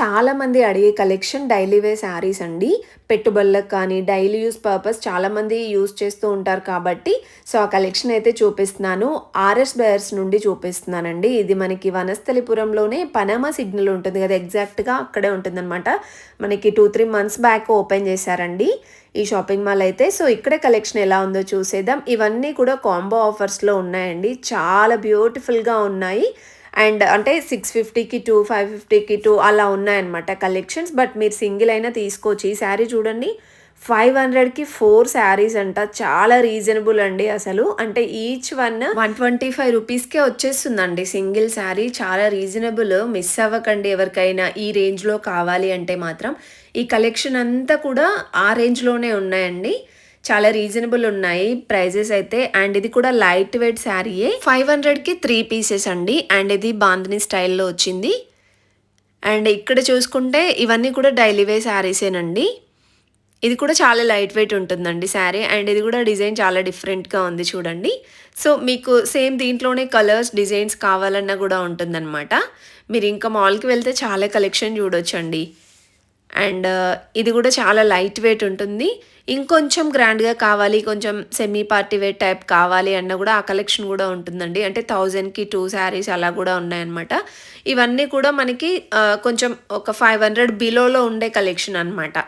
చాలామంది అడిగే collection daily way saris అండి. పెట్టుబడులకు కానీ డైలీ యూస్ పర్పస్ చాలామంది యూస్ చేస్తూ ఉంటారు కాబట్టి సో ఆ కలెక్షన్ అయితే చూపిస్తున్నాను. ఆర్ఎస్ బయర్స్ నుండి చూపిస్తున్నానండి. ఇది మనకి వనస్థలిపురంలోనే పనామా సిగ్నల్ ఉంటుంది కదా ఎగ్జాక్ట్గా అక్కడే ఉంటుందన్నమాట. మనకి two three months back open చేశారండి ఈ షాపింగ్ మాల్ అయితే. సో ఇక్కడే కలెక్షన్ ఎలా ఉందో చూసేద్దాం. ఇవన్నీ కూడా కాంబో ఆఫర్స్లో ఉన్నాయండి. చాలా బ్యూటిఫుల్గా ఉన్నాయి. అండ్ అంటే సిక్స్ ఫిఫ్టీకి టూ ఫైవ్ ఫిఫ్టీకి టూ అలా ఉన్నాయన్నమాట కలెక్షన్స్ బట్ మీరు సింగిల్ అయినా తీసుకోవచ్చు. ఈ శారీ చూడండి ఫైవ్ హండ్రెడ్కి ఫోర్ శారీస్ అంట. చాలా రీజనబుల్ అండి అసలు. అంటే each one one twenty five రూపీస్కే వచ్చేస్తుందండి సింగిల్ శారీ. చాలా రీజనబుల్ మిస్ అవ్వకండి ఎవరికైనా ఈ రేంజ్లో కావాలి అంటే మాత్రం. ఈ కలెక్షన్ అంతా కూడా ఆ రేంజ్లోనే ఉన్నాయండి. చాలా రీజనబుల్ ఉన్నాయి ప్రైజెస్ అయితే. అండ్ ఇది కూడా లైట్ వెయిట్ శారీయే ఫైవ్ హండ్రెడ్కి త్రీ పీసెస్ అండి. అండ్ ఇది బాంధని స్టైల్లో వచ్చింది. అండ్ ఇక్కడ చూసుకుంటే ఇవన్నీ కూడా డైలీ వే శారీసేనండి ఇది కూడా చాలా లైట్ వెయిట్ ఉంటుందండి శారీ అండ్ ఇది కూడా డిజైన్ చాలా డిఫరెంట్గా ఉంది చూడండి. సో మీకు సేమ్ దీంట్లోనే కలర్స్ డిజైన్స్ కావాలన్నా కూడా ఉంటుందన్నమాట. మీరు ఇంకా మాల్కి వెళ్తే చాలా కలెక్షన్ చూడొచ్చండి. అండ్ ఇది కూడా చాలా లైట్ వెయిట్ ఉంటుంది. ఇంకొంచెం గ్రాండ్గా కావాలి కొంచెం సెమీ పార్టీ వేర్ టైప్ కావాలి అన్న కూడా ఆ కలెక్షన్ కూడా ఉంటుందండి. అంటే థౌజండ్కి టూ శారీస్ అలా కూడా ఉన్నాయన్నమాట. ఇవన్నీ కూడా మనకి కొంచెం ఒక ఫైవ్ హండ్రెడ్ బిలోలో ఉండే కలెక్షన్ అనమాట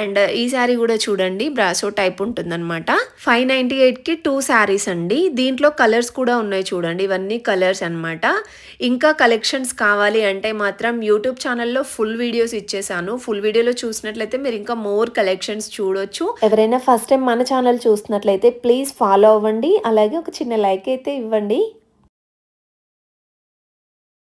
అండ్ ఈ శారీ కూడా చూడండి బ్రాసో టైప్ ఉంటుందన్నమాట. ఫైవ్ నైంటీ ఎయిట్కి టూ శారీస్ అండి. దీంట్లో కలర్స్ కూడా ఉన్నాయి చూడండి ఇవన్నీ కలర్స్ అనమాట ఇంకా కలెక్షన్స్ కావాలి అంటే మాత్రం యూట్యూబ్ ఛానల్లో ఫుల్ వీడియోస్ ఇచ్చేసాను. ఫుల్ వీడియోలో చూసినట్లయితే మీరు ఇంకా మోర్ కలెక్షన్స్ చూడొచ్చు. ఎవరైనా ఫస్ట్ టైం మన ఛానల్ చూస్తున్నట్లయితే ప్లీజ్ ఫాలో అవ్వండి. అలాగే ఒక చిన్న లైక్ అయితే ఇవ్వండి.